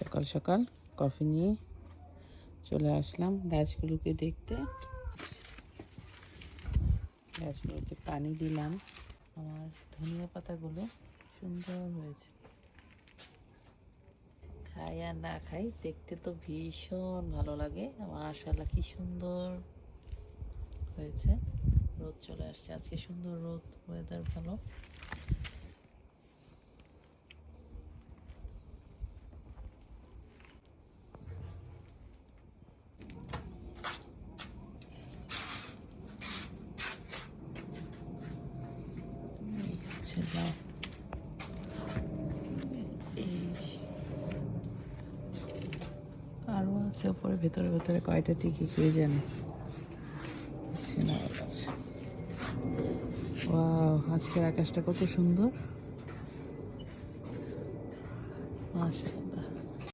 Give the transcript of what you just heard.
সকাল সকাল কফি নিয়ে চলে আসলাম গাছগুলোকে দেখতে। গাছগুলোকে পানি দিলাম। আমার ধনিয়া পাতাগুলো সুন্দর হয়েছে। খাই আর না খাই, দেখতে তো ভীষণ ভালো লাগে। মাশাল্লাহ কি সুন্দর হয়েছে। রোদ চলে আসছে। আজকে সুন্দর রোদ ওয়েদার ভালো। হচ্ছে লাউ। আরও আছে ওপরে ভেতরে ভেতরে কয়টা টিকি, কে জানে? আজকের আকাশটা কত সুন্দর। মাশাআল্লাহ।